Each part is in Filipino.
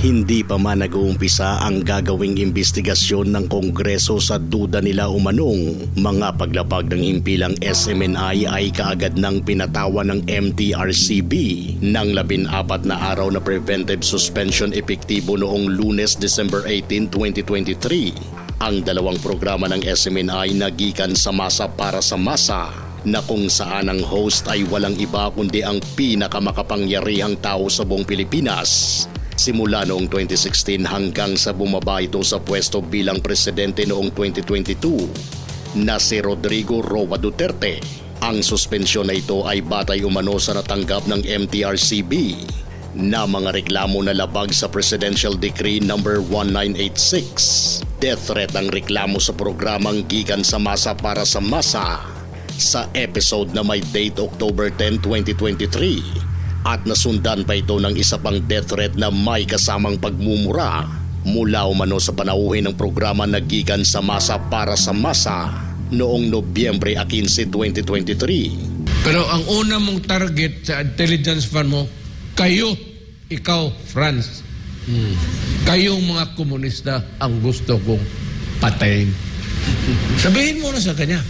Hindi pa man nag-uumpisa ang gagawing investigasyon ng Kongreso sa duda nila umanong. Mga paglapag ng himpilang SMNI ay kaagad ng pinatawa ng MTRCB ng labinapat na araw na preventive suspension epektibo noong lunes December 18, 2023. Ang dalawang programa ng SMNI nagikan sa masa para sa masa na kung saan ang host ay walang iba kundi ang pinakamakapangyarihang tao sa buong Pilipinas simula noong 2016 hanggang sa bumaba ito sa pwesto bilang presidente noong 2022 na si Rodrigo Roa Duterte. Ang suspensyon na ito ay batay umano sa natanggap ng MTRCB na mga reklamo na labag sa Presidential Decree number 1986. Death threat ang reklamo sa programang Gikan sa Masa para sa Masa sa episode na may date October 10, 2023 at nasundan pa ito ng isa pang death threat na may kasamang pagmumura mula umano sa panauhin ng programa na Gikan sa Masa para sa Masa noong Nobyembre 15, 2023. Pero ang una mong target sa intelligence fund mo, kayo, ikaw, France. Hmm. Kayong mga komunista ang gusto kong patayin. Sabihin mo na sa kanya.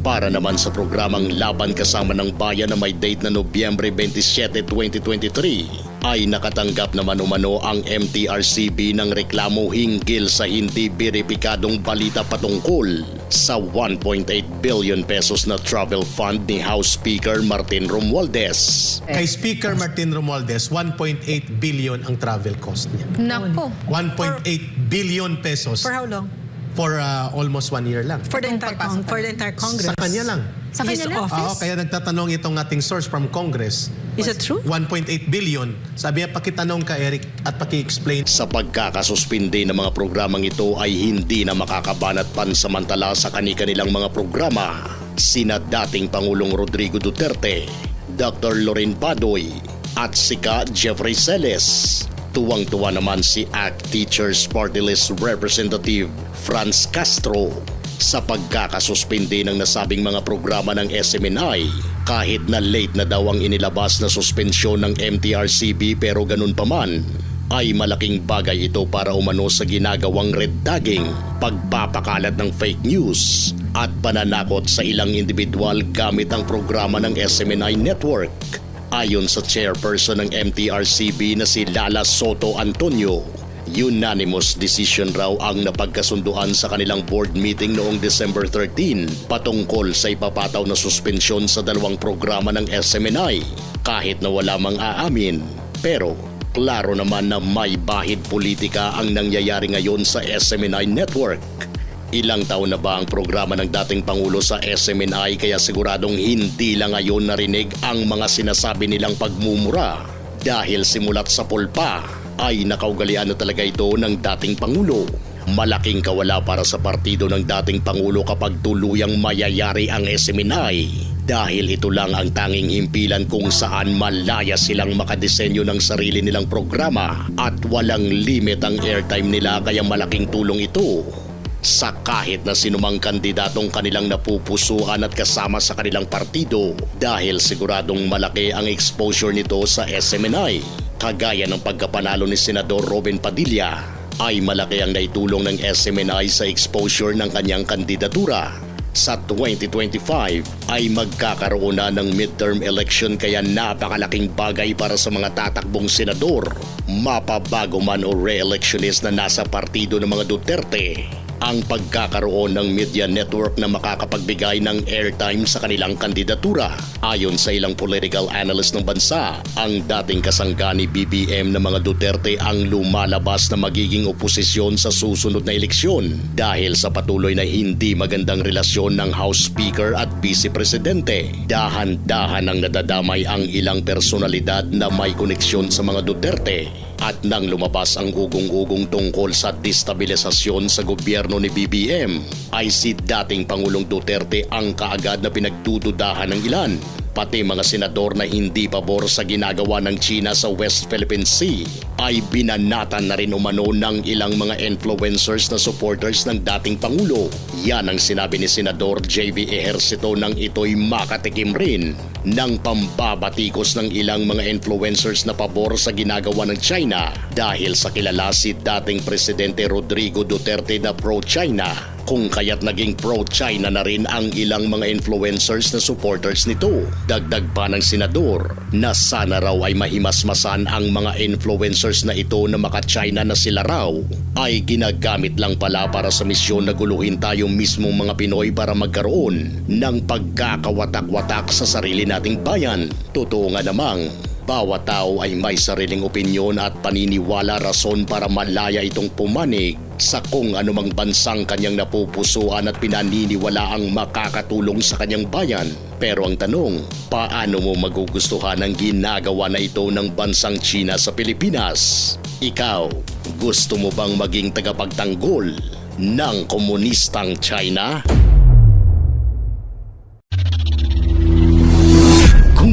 Para naman sa programang Laban Kasama ng Bayan na may date na Nobyembre 27, 2023 ay nakatanggap naman umano ang MTRCB ng reklamo hinggil sa hindi beripikadong balita patungkol sa 1.8 billion pesos na travel fund ni House Speaker Martin Romualdez. Kay Speaker Martin Romualdez, 1.8 billion ang travel cost niya. Nako. 1.8 billion pesos For how long? For uh, almost one year lang. For the entire, con- for the entire Congress. Sa kanya lang. Sa His kanya lang? office? Oo, kaya nagtatanong itong ating source from Congress. Is it true? 1.8 billion. Sabi niya, pakitanong ka Eric at paki-explain. Sa pagkakasuspindi ng mga programang ito ay hindi na makakabanat pansamantala sa kani-kanilang mga programa. Sina dating Pangulong Rodrigo Duterte, Dr. Loren Badoy, at sika Jeffrey Celes. Tuwang-tuwa naman si ACT Teachers Party List Representative Franz Castro sa pagkakasuspindi ng nasabing mga programa ng SMNI kahit na late na daw ang inilabas na suspensyon ng MTRCB pero ganun pa man ay malaking bagay ito para umano sa ginagawang red tagging, pagpapakalat ng fake news at pananakot sa ilang individual gamit ang programa ng SMNI Network. Ayon sa chairperson ng MTRCB na si Lala Soto Antonio, unanimous decision raw ang napagkasunduan sa kanilang board meeting noong December 13 patungkol sa ipapataw na suspensyon sa dalawang programa ng SMNI kahit na wala mang aamin. Pero klaro naman na may bahid politika ang nangyayari ngayon sa SMNI Network. Ilang taon na ba ang programa ng dating Pangulo sa SMNI kaya siguradong hindi lang ngayon narinig ang mga sinasabi nilang pagmumura? Dahil simulat sa pulpa ay nakaugalian na talaga ito ng dating Pangulo. Malaking kawala para sa partido ng dating Pangulo kapag tuluyang mayayari ang SMNI dahil ito lang ang tanging himpilan kung saan malaya silang makadesenyo ng sarili nilang programa at walang limit ang airtime nila kaya malaking tulong ito sa kahit na sinumang kandidatong kanilang napupusuan at kasama sa kanilang partido dahil siguradong malaki ang exposure nito sa SMNI. Kagaya ng pagkapanalo ni Senador Robin Padilla ay malaki ang naitulong ng SMNI sa exposure ng kanyang kandidatura. Sa 2025 ay magkakaroon na ng midterm election kaya napakalaking bagay para sa mga tatakbong senador, mapabago man o re-electionist na nasa partido ng mga Duterte ang pagkakaroon ng media network na makakapagbigay ng airtime sa kanilang kandidatura. Ayon sa ilang political analyst ng bansa, ang dating kasangga ni BBM na mga Duterte ang lumalabas na magiging oposisyon sa susunod na eleksyon dahil sa patuloy na hindi magandang relasyon ng House Speaker at Vice Presidente. Dahan-dahan ang nadadamay ang ilang personalidad na may koneksyon sa mga Duterte at nang lumabas ang ugong-ugong tungkol sa destabilisasyon sa gobyerno ni BBM ay si dating Pangulong Duterte ang kaagad na pinagdududahan ng ilan. Pati mga senador na hindi pabor sa ginagawa ng China sa West Philippine Sea ay binanatan na rin umano ng ilang mga influencers na supporters ng dating Pangulo. Yan ang sinabi ni Senador JV Ejercito nang ito'y makatikim rin ng pambabatikos ng ilang mga influencers na pabor sa ginagawa ng China dahil sa kilala si dating Presidente Rodrigo Duterte na pro-China kung kaya't naging pro-China na rin ang ilang mga influencers na supporters nito. Dagdag pa ng senador na sana raw ay mahimasmasan ang mga influencers na ito na maka-China na sila raw ay ginagamit lang pala para sa misyon na guluhin tayong mismong mga Pinoy para magkaroon ng pagkakawatak-watak sa sarili nating bayan. Totoo nga namang bawat tao ay may sariling opinyon at paniniwala rason para malaya itong pumanig sa kung anumang bansang kanyang napupusuan at pinaniniwala ang makakatulong sa kanyang bayan. Pero ang tanong, paano mo magugustuhan ang ginagawa na ito ng bansang China sa Pilipinas? Ikaw, gusto mo bang maging tagapagtanggol ng komunistang China?